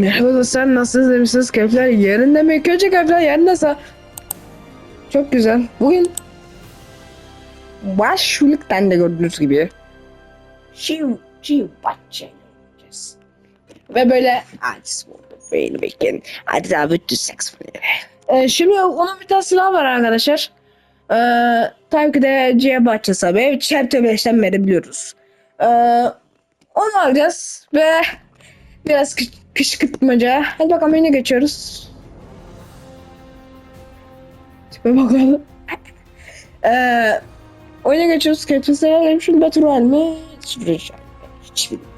Merhaba dostlar nasılsınız demişsiniz keyifler yerinde mi? Kötü keyifler yerindeyse Çok güzel. Bugün Başlıktan da gördüğünüz gibi şiv bahçeyle oynayacağız. Ve böyle Aciz oldu. Beyni bekleyin. Hadi daha bütün seks ee, Şimdi onun bir tane silahı var arkadaşlar. Ee, tabii ki de C bahçesi abi. Chapter 5'ten beri biliyoruz. Ee, onu alacağız ve Biraz kış, kışkırtmaca. Hadi bakalım yine geçiyoruz. Tipe bakalım. Eee oyuna geçiyoruz. Keyiflisi gelelim. Şimdi Battle Royale mi? Sprint Shop. Hiç bilmiyorum.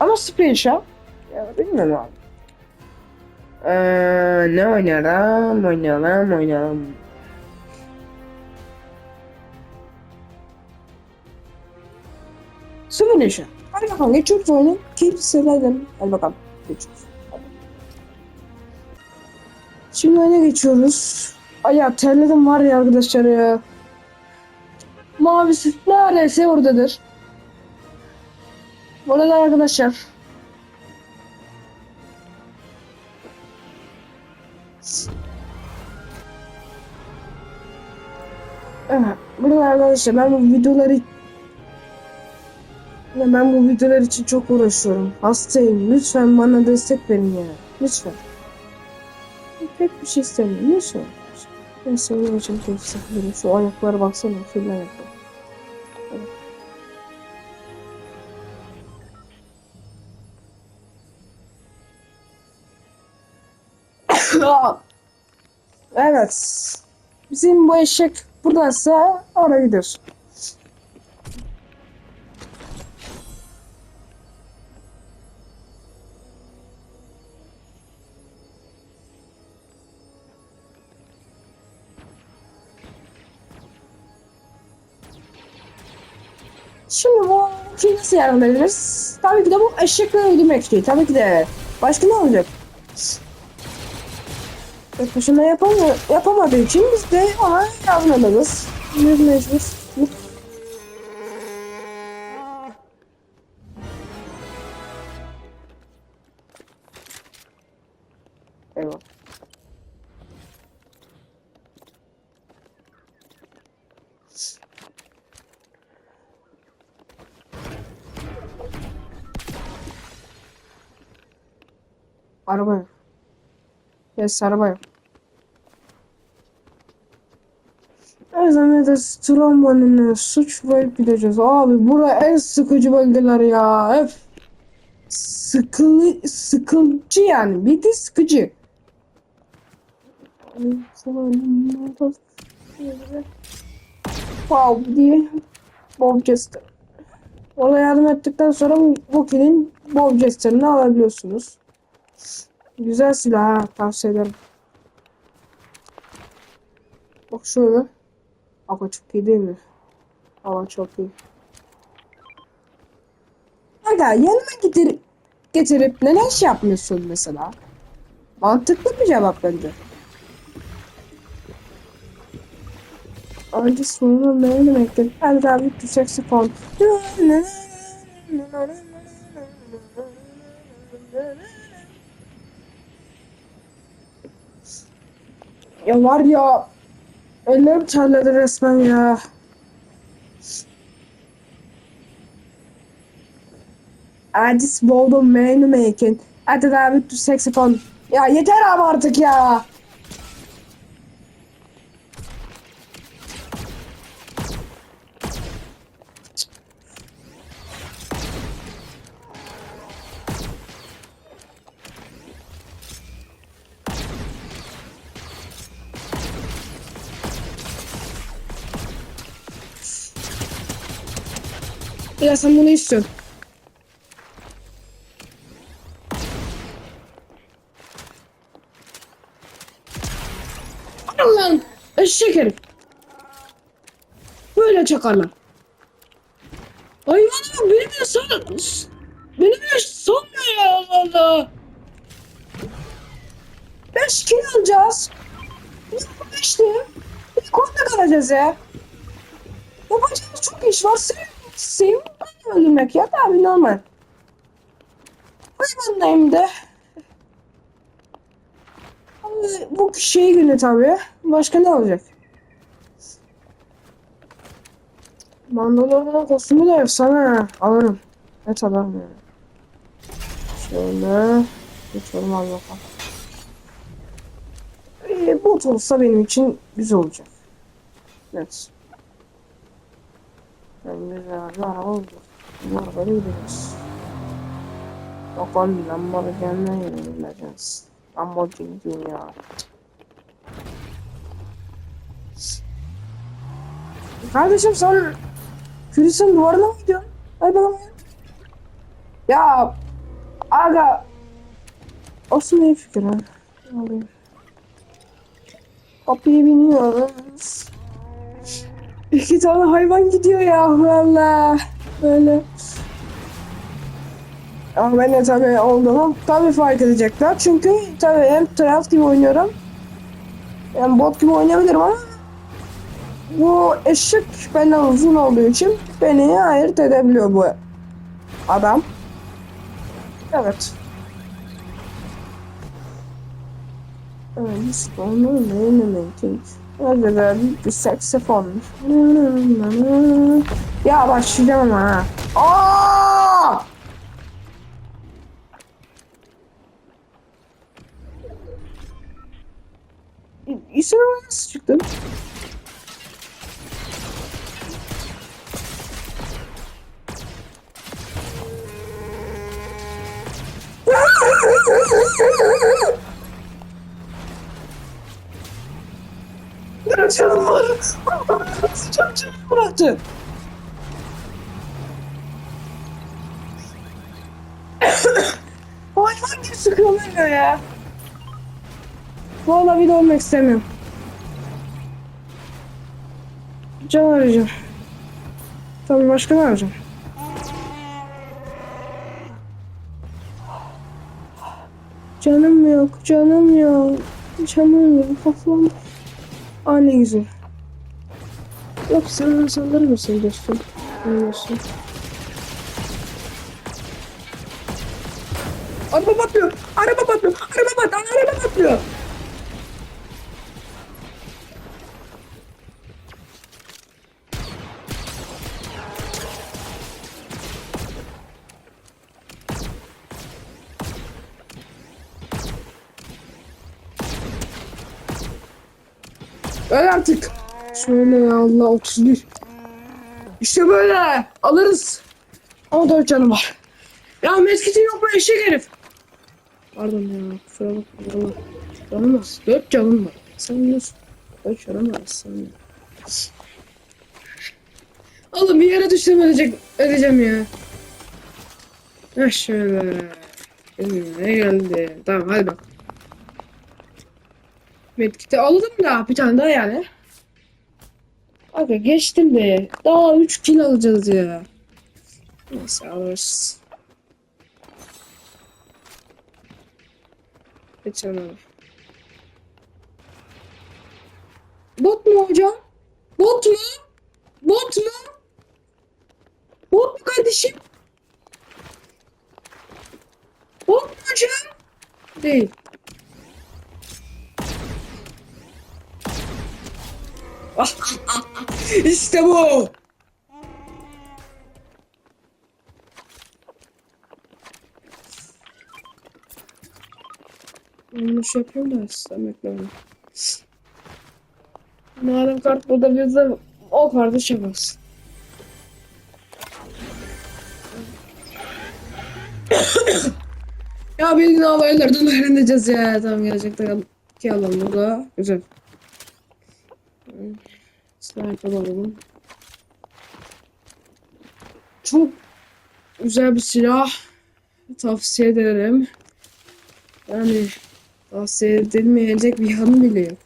Ama Sprint Shop. Ya bilmiyorum abi. Eee ne oynayalım? Oynayalım, oynayalım. Sprint Shop. Hadi bakalım geçiyoruz oyunu. Keyifli seyirler edelim. Hadi bakalım geçiyoruz. Şimdi oyuna geçiyoruz. Ay ya terledim var ya arkadaşlar ya. Mavisi neredeyse oradadır. Bu arada arkadaşlar. Evet, burada arkadaşlar ben bu videoları ya ben bu videolar için çok uğraşıyorum. Hastayım. Lütfen bana destek verin ya. Lütfen. Pek bir şey istemiyorum. Lütfen. Ben senin için çok sıkılıyorum. Şu ayaklara baksana. Fil ayakları. evet. Bizim bu eşek buradaysa oraya gidiyoruz. Şimdi bu şeyi nasıl yararlanırız? Tabii ki de bu eşekleri öldürmek değil. Tabii ki de. Başka ne olacak? Tek başına yapamıyor, yapamadığı için biz de ona yardım ederiz. Biz mecbur. Yes araba yok. Her zaman da travmanın suç ve gideceğiz. Abi bura en sıkıcı bölgeler ya. Hep sıkılı, sıkıcı yani. Bir de sıkıcı. Wow diye Bob Jester. Ona yardım ettikten sonra Wookiee'nin Bob Jester'ını alabiliyorsunuz. Güzel silah ha tavsiye ederim. Bak şöyle. Ama çok iyi değil mi? Ama çok iyi. Aga yanıma getir getirip neden şey yapmıyorsun mesela? Mantıklı bir cevap bence. Önce sonuna ne demektir? Ben daha büyük bir Ya var ya ellerim terledi resmen ya. Addis buldum menü making. Hadi daha bir tür saksafon. Ya yeter abi artık ya. Ya sen bunu istiyorsun. Allah'ım eşek herif. Böyle çakarlar. Hayvan ama beni bile sal... Beni bile salmıyor ya Allah Allah. Beş kilo alacağız. Bir de beşti. Bir konuda kalacağız ya. Yapacağımız çok iş var. Sev, sev öldürmek ya da abi normal. De. Abi, Bu şey günü tabii. Başka ne olacak? Mandalorian kostümü de efsane. Alırım. Evet alırım yani. Şöyle. Geçelim al bakalım. Ee, bot olsa benim için güzel olacak. Evet. Bir araba olacak. Bu arabayla gideceğiz. Bakalım Lamborghini'ne yenileceğiz. Lamborghini dünya. Kardeşim sen Külis'in duvarına mı gidiyorsun? Hadi bakalım ya. Aga Olsun iyi fikir ha. Alayım. Kapıya biniyoruz. İki tane hayvan gidiyor ya valla. Böyle. Ama ben de tabii olduğumu tabii fark edecekler. Çünkü tabii hem Trials gibi oynuyorum. Hem bot gibi oynayabilirim ama bu eşek benden uzun olduğu için beni ayırt edebiliyor bu adam. Evet. Evet, sonra ne mümkün? Acaba bir saksafon. Ya başlayacağım ama ha. Aa! İsim nasıl çıktı? Canım var? Sıcak canım bıraktı. Hayvan gibi sıkılmıyor ya. Vallahi bir de olmak istemiyorum. Can arayacağım. Tabii başka ne arayacağım? Canım yok, canım yok. Canım yok, kafam. Aa ne güzel. Yok sen saldırır mısın dostum? Bilmiyorsun. Araba patlıyor. Araba patlıyor. Araba patlıyor. Araba patlıyor. Artık. Şöyle ya Allah 31. İşte böyle alırız. Ama dört canım var. Ya meskitin yok mu eşek herif? Pardon ya kusura bakma. Canım az. Dört canım var. Sen biliyorsun. Dört canım var sen. Oğlum bir yere düştüm ölecek, öleceğim ya. Heh şöyle. Ne geldi? Tamam hadi bak. Medkit'i aldım da bir tane daha yani. Aga geçtim de. Daha 3 kill alacağız ya. Neyse alırız. Abi. Bot mu hocam? Bot mu? Bot mu? Bot mu kardeşim? Bot mu hocam? Değil. işte bu. Yanlış yapıyorum da sistem. Madem kart burada bizde o kartı çabasın. ya bildiğin havaylardan öğreneceğiz ya. Tamam gerçekten ki alalım burada. Güzel. Sniper alalım. Çok güzel bir silah. Tavsiye ederim. Yani tavsiye edilmeyecek bir yanı bile yok.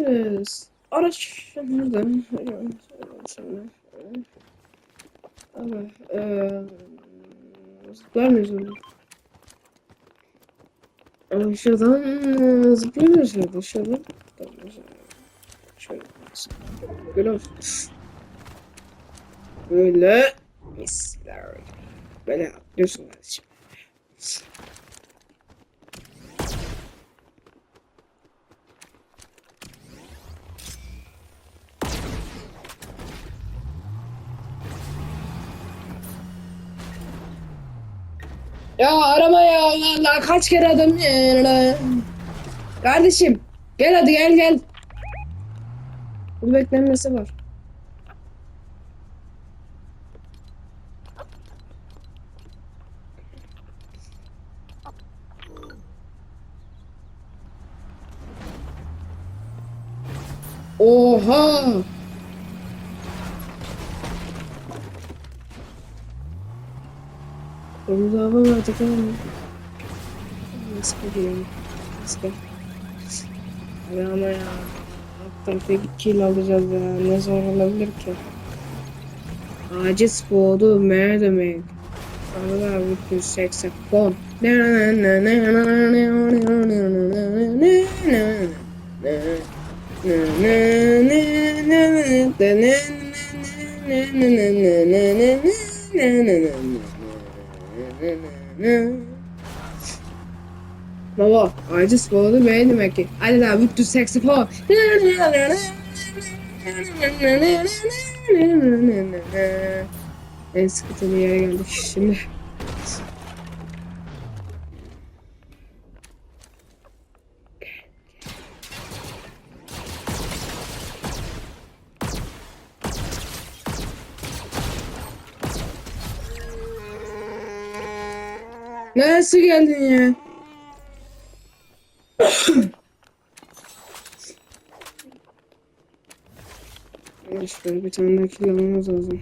Şimdi araç nerede? Şimdi. Abi, eee mıyız orada? Ama şuradan zıplıyoruz şurada, şurada. Tamam, şöyle. Böyle olsun. Böyle. Bismillahirrahmanirrahim. Böyle atlıyorsun kardeşim. Ya arama ya Allah Allah kaç kere adam ya. Kardeşim gel hadi gel gel. Bu beklenmesi var. Oha! Kırmızı hava verdik ama. Nasıl gidiyorum? Nasıl gel? Hadi ama ya. Alt tarafa bir kill alacağız ya. Ne zor olabilir ki? Aciz boğdu. Ne demek? Allah bütün seksafon. Baba, aciz boğdu be demek ki. Hadi daha bütün seksafon. En sıkıntılı yere geldik şimdi. Nasıl geldin ya? Şöyle bir tane daha kill almamız lazım.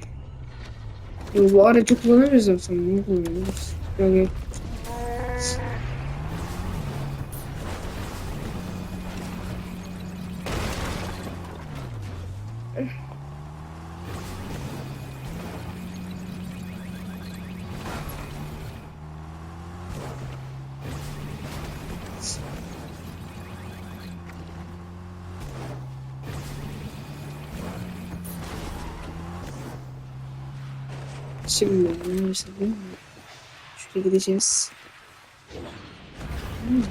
Bu aracı kullanamıyoruz zaten. Ne kullanıyoruz? Yok yok. Şimdi neresi bu? Şuraya gideceğiz. Hmm.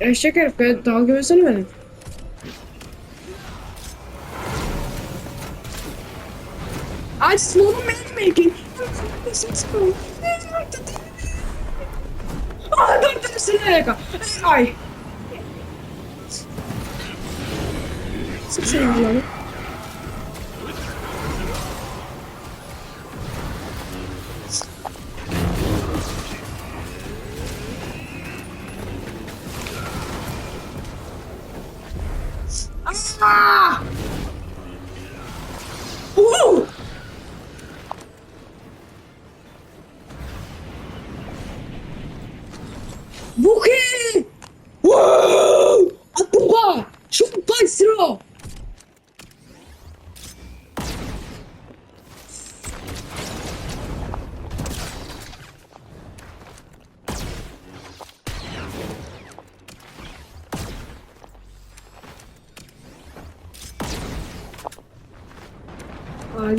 Eşek herif be dalga versene beni. I slow dur dur seni synerka! Aj! Co się dzieje?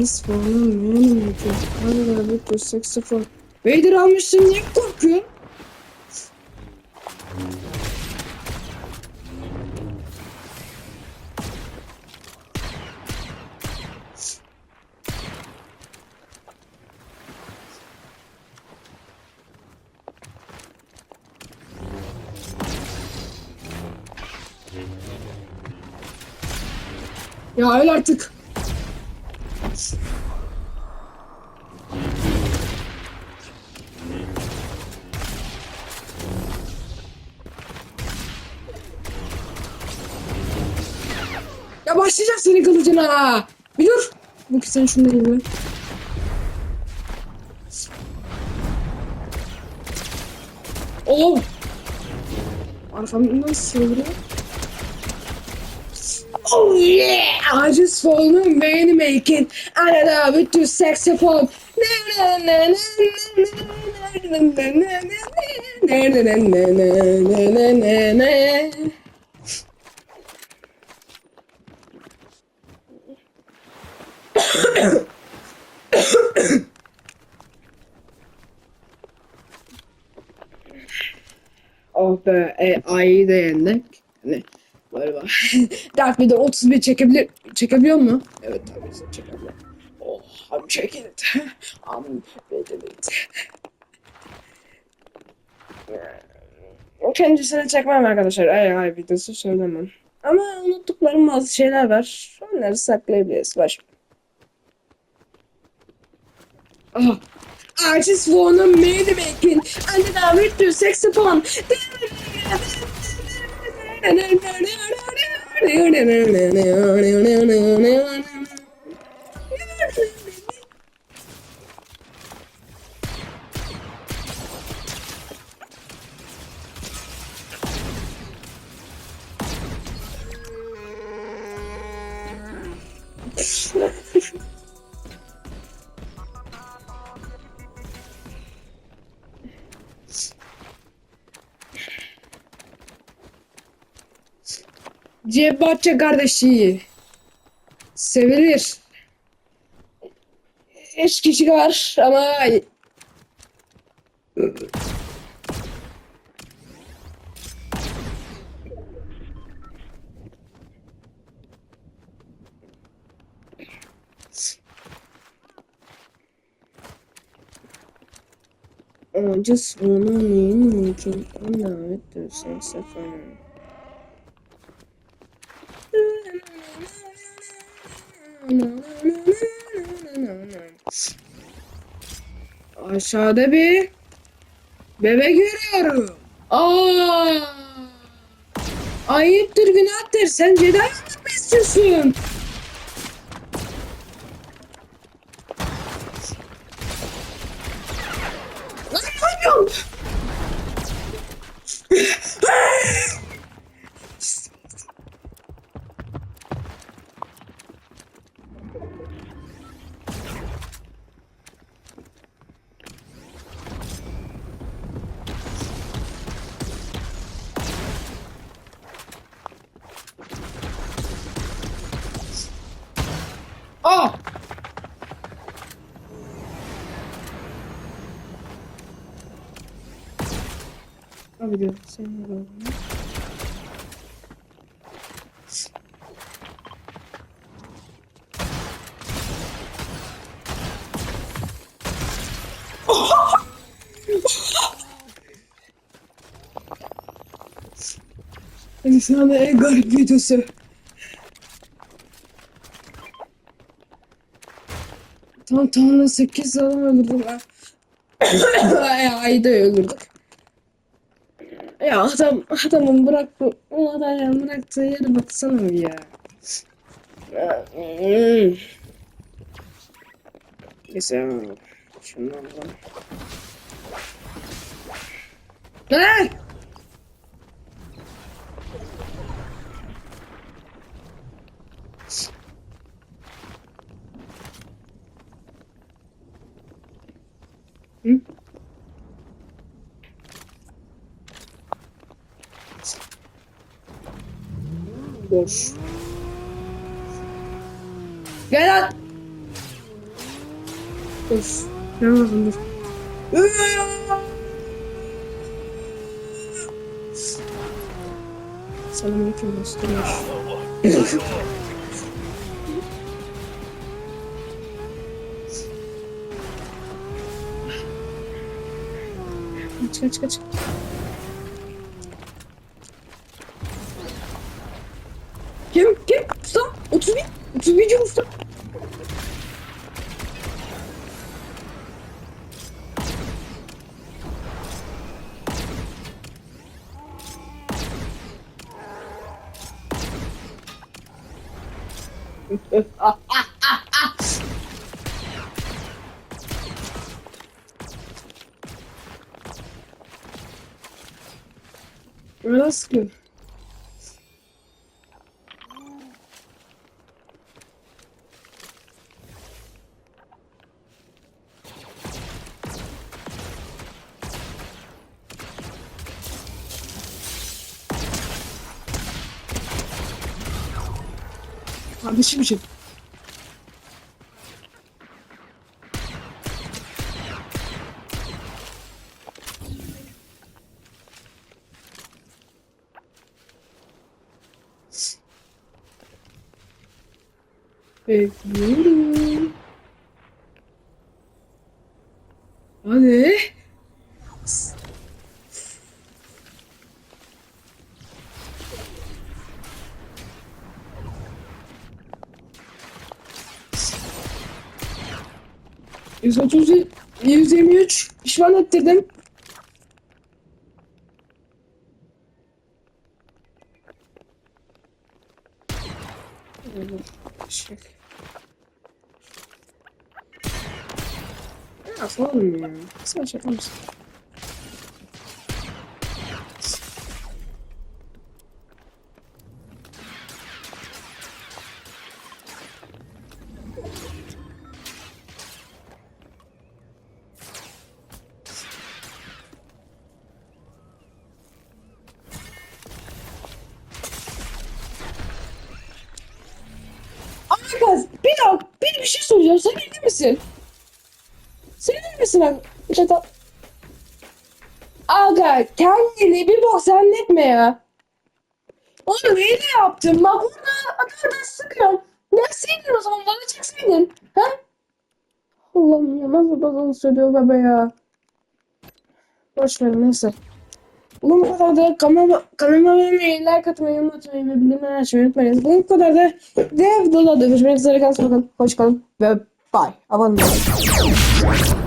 Alice falan benim için. Hala bir saksafon. Vader almışsın niye korkuyorsun? Ya öyle artık. Senin kılıcına. Bir dur. Bu ki sen şunu elime. Oh. Arkamdan sığırıyor. Oh yeah! I just fallen man making and I with the saxophone. Oh be, e, A'yı da yendik. Ne? Galiba. Dark Vader 31 çekebilir, çekebiliyor mu? Evet tabii ki çekebiliyor. Oh, I'm checking it. I'm ready it. Kendisine çekmem arkadaşlar. Ay ay videosu söylemem. Ama unuttuklarım bazı şeyler var. Onları saklayabiliriz. Baş. Aha. I just wanna make the making and then I will do sex upon. Cebbaçça kardeşi. Sevilir. Eş kişi var ama I just wanna make it on the saxophone. Aşağıda bir bebek görüyorum. Aa! Ayıptır günahtır. Sen Jedi mı istiyorsun? Aa! Abi diyor sen ne yapıyorsun? İnsanın en garip videosu. Tam tamına 8 adam öldürdüm ben. Ay, ayda öldürdük. Ya adam adamın bıraktı o adamın bıraktığı yere baksana bir ya. Hmm. Neyse şundan alalım. Ne? Hı? Boş. Gel lan. Dur. Yanılmadım dur. Selamünaleyküm dostlar. Kaç kaç kaç. Kim? Kim? Usta? 31? 31. usta. Ah, ah, ah, ah. Sıkıyor. Kardeşim için. Bekliyorum. Hadi. Yüz otuz, yüz yirmi üç pişman ettirdim. Şey. Sorun ya. Sen şaka mısın? Arkadaş bir dakika bir, bir şey soracağım. Sen evli misin? Misin abi? Çatal. Aga kendini bir bok zannetme ya. Oğlum iyi de yaptım. Bak burada adamdan sıkıyorum. Gelseydin o zaman bana çekseydin. Ha? Allah'ım ya nasıl da söylüyor bebe ya. Boş ver neyse. Bu kadar da kanalıma, kanalıma beğenmeyi, like atmayı, atmayı ve bildirimleri açmayı unutmayınız. Bu kadar da dev dola görüşmek üzere. Kalsın bakın. Hoşçakalın ve bye. Abone olun.